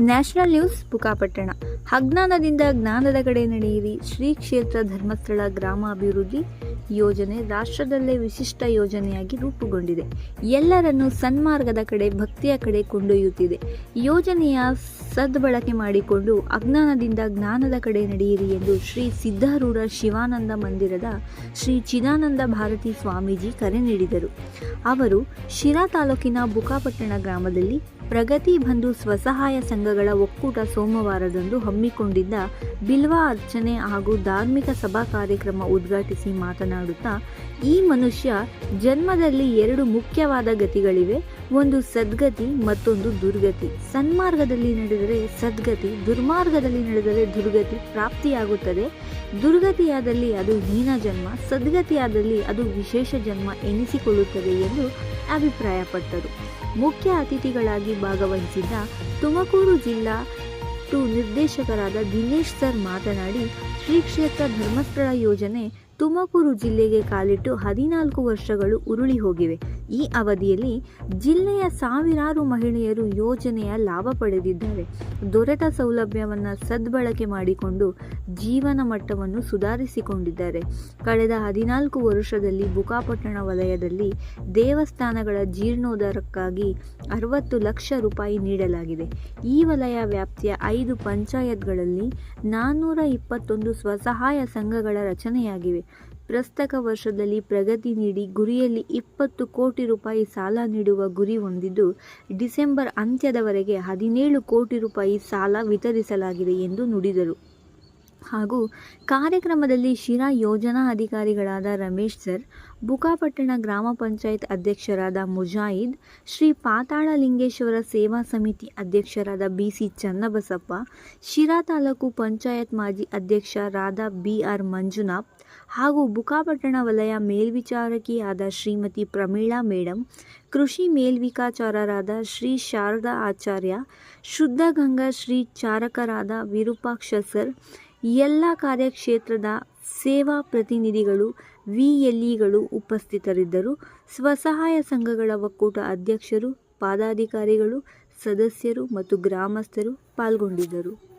National news ಬುಕಾಪಟ್ಟಣ. ಅಜ್ಞಾನದಿಂದ ಜ್ಞಾನದ ಕಡೆ ನಡೆಯಿರಿ. ಶ್ರೀ ಕ್ಷೇತ್ರ ಧರ್ಮಸ್ಥಳ ಗ್ರಾಮಾಭಿವೃದ್ಧಿ. ಯೋಜನೆ ರಾಷ್ಟ್ರದಲ್ಲೇ ವಿಶಿಷ್ಟ ಯೋಜನೆಯಾಗಿ ರೂಪುಗೊಂಡಿದೆ. ಎಲ್ಲರನ್ನು ಸನ್ಮಾರ್ಗದ ಕಡೆ, ಭಕ್ತಿಯ ಕಡೆ ಕೊಂಡೊಯ್ಯುತ್ತಿದೆ. ಯೋಜನೆಯ ಸದ್ಬಳಕೆ ಮಾಡಿಕೊಂಡು ಅಜ್ಞಾನದಿಂದ ಜ್ಞಾನದ ಕಡೆ ನಡೆಯಿರಿ ಎಂದು ಶ್ರೀ ಸಿದ್ಧಾರೂಢ ಶಿವಾನಂದ ಮಂದಿರದ ಶ್ರೀ ಚಿದಾನಂದ ಭಾರತಿ ಸ್ವಾಮೀಜಿ ಕರೆ ನೀಡಿದರು. ಅವರು ಶಿರಾ ತಾಲೂಕಿನ ಬುಕಾಪಟ್ಟಣ ಗ್ರಾಮದಲ್ಲಿ ಪ್ರಗತಿ ಬಂಧು ಸ್ವಸಹಾಯ ಸಂಘಗಳ ಒಕ್ಕೂಟ ಸೋಮವಾರದಂದು ಹಮ್ಮಿಕೊಂಡಿದ್ದ ಬಿಲ್ವ ಅರ್ಚನೆ ಹಾಗೂ ಧಾರ್ಮಿಕ ಸಭಾ ಕಾರ್ಯಕ್ರಮ ಉದ್ಘಾಟಿಸಿ ಮಾತನಾಡುತ್ತಾ, ಈ ಮನುಷ್ಯ ಜನ್ಮದಲ್ಲಿ ಎರಡು ಮುಖ್ಯವಾದ ಗತಿಗಳಿವೆ. ಒಂದು ಸದ್ಗತಿ, ಮತ್ತೊಂದು ದುರ್ಗತಿ. ಸನ್ಮಾರ್ಗದಲ್ಲಿ ನಡೆದರೆ ಸದ್ಗತಿ, ದುರ್ಮಾರ್ಗದಲ್ಲಿ ನಡೆದರೆ ದುರ್ಗತಿ ಪ್ರಾಪ್ತಿಯಾಗುತ್ತದೆ. ದುರ್ಗತಿಯಾದಲ್ಲಿ ಅದು ಹೀನ ಜನ್ಮ, ಸದ್ಗತಿಯಾದಲ್ಲಿ ಅದು ವಿಶೇಷ ಜನ್ಮ ಎನಿಸಿಕೊಳ್ಳುತ್ತದೆ ಎಂದು ಅಭಿಪ್ರಾಯಪಟ್ಟರು. ಮುಖ್ಯ ಅತಿಥಿಗಳಾಗಿ ಭಾಗವಹಿಸಿದ್ದ ತುಮಕೂರು ಜಿಲ್ಲಾ ಟು ನಿರ್ದೇಶಕರಾದ ದಿನೇಶ್ ಸರ್ ಮಾತನಾಡಿ ಶ್ರೀ ಕ್ಷೇತ್ರ ಧರ್ಮಸ್ಥಳ ಯೋಜನೆ ತುಮಕೂರು ಜಿಲ್ಲೆಗೆ ಕಾಲಿಟ್ಟು ಹದಿನಾಲ್ಕು ವರ್ಷಗಳು ಉರುಳಿ ಹೋಗಿವೆ. ಈ ಅವಧಿಯಲ್ಲಿ ಜಿಲ್ಲೆಯ ಸಾವಿರಾರು ಮಹಿಳೆಯರು ಯೋಜನೆಯ ಲಾಭ ಪಡೆದಿದ್ದಾರೆ. ದೊರೆತ ಸೌಲಭ್ಯವನ್ನು ಸದ್ಬಳಕೆ ಮಾಡಿಕೊಂಡು ಜೀವನ ಮಟ್ಟವನ್ನು ಸುಧಾರಿಸಿಕೊಂಡಿದ್ದಾರೆ. ಕಳೆದ ಹದಿನಾಲ್ಕು ವರ್ಷದಲ್ಲಿ ಬುಕಾಪಟ್ಟಣ ವಲಯದಲ್ಲಿ ದೇವಸ್ಥಾನಗಳ ಜೀರ್ಣೋದ್ಧಾರಕ್ಕಾಗಿ ಅರವತ್ತು ಲಕ್ಷ ರೂಪಾಯಿ ನೀಡಲಾಗಿದೆ. ಈ ವಲಯ ವ್ಯಾಪ್ತಿಯ ಐದು ಪಂಚಾಯತ್ಗಳಲ್ಲಿ ನಾನ್ನೂರ ಇಪ್ಪತ್ತೊಂದು ಸ್ವಸಹಾಯ ಸಂಘಗಳ ರಚನೆಯಾಗಿವೆ. ಪ್ರಸಕ್ತ ವರ್ಷದಲ್ಲಿ ಪ್ರಗತಿ ನೀಡಿ ಗುರಿಯಲ್ಲಿ ಇಪ್ಪತ್ತು ಕೋಟಿ ರೂಪಾಯಿ ಸಾಲ ನೀಡುವ ಗುರಿ ಹೊಂದಿದ್ದು, ಡಿಸೆಂಬರ್ ಅಂತ್ಯದವರೆಗೆ ಹದಿನೇಳು ಕೋಟಿ ರೂಪಾಯಿ ಸಾಲ ವಿತರಿಸಲಾಗಿದೆ ಎಂದು ನುಡಿದರು. ಹಾಗೂ ಕಾರ್ಯಕ್ರಮದಲ್ಲಿ ಶಿರಾ ಯೋಜನಾ ಅಧಿಕಾರಿಗಳಾದ ರಮೇಶ್ ಸರ್, ಬುಕಾಪಟ್ಟಣ ಗ್ರಾಮ ಪಂಚಾಯತ್ ಅಧ್ಯಕ್ಷರಾದ ಮುಜಾಹಿದ್, ಶ್ರೀ ಪಾತಾಳಲಿಂಗೇಶ್ವರ ಸೇವಾ ಸಮಿತಿ ಅಧ್ಯಕ್ಷರಾದ ಬಿ ಸಿ ಚನ್ನಬಸಪ್ಪ, ಶಿರಾ ತಾಲೂಕು ಪಂಚಾಯತ್ ಮಾಜಿ ಅಧ್ಯಕ್ಷರಾದ ಬಿ ಆರ್ ಮಂಜುನಾಥ್ ಹಾಗೂ ಬುಕಾಪಟ್ಟಣ ವಲಯ ಮೇಲ್ವಿಚಾರಕಿಯಾದ ಶ್ರೀಮತಿ ಪ್ರಮೀಳಾ ಮೇಡಂ, ಕೃಷಿ ಮೇಲ್ವಿಕಾಚಾರರಾದ ಶ್ರೀ ಶಾರದಾ ಆಚಾರ್ಯ, ಶುದ್ಧ ಗಂಗಾ ಶ್ರೀ ಚಾರಕರಾದ ವಿರೂಪಾಕ್ಷ ಸರ್ ಎಲ್ಲ ಕಾರ್ಯಕ್ಷೇತ್ರದ ಸೇವಾ ಪ್ರತಿನಿಧಿಗಳು, ವಿಎಲ್ಇಗಳು ಉಪಸ್ಥಿತರಿದ್ದರು. ಸ್ವಸಹಾಯ ಸಂಘಗಳ ಒಕ್ಕೂಟ ಅಧ್ಯಕ್ಷರು, ಪದಾಧಿಕಾರಿಗಳು, ಸದಸ್ಯರು ಮತ್ತು ಗ್ರಾಮಸ್ಥರು ಪಾಲ್ಗೊಂಡಿದ್ದರು.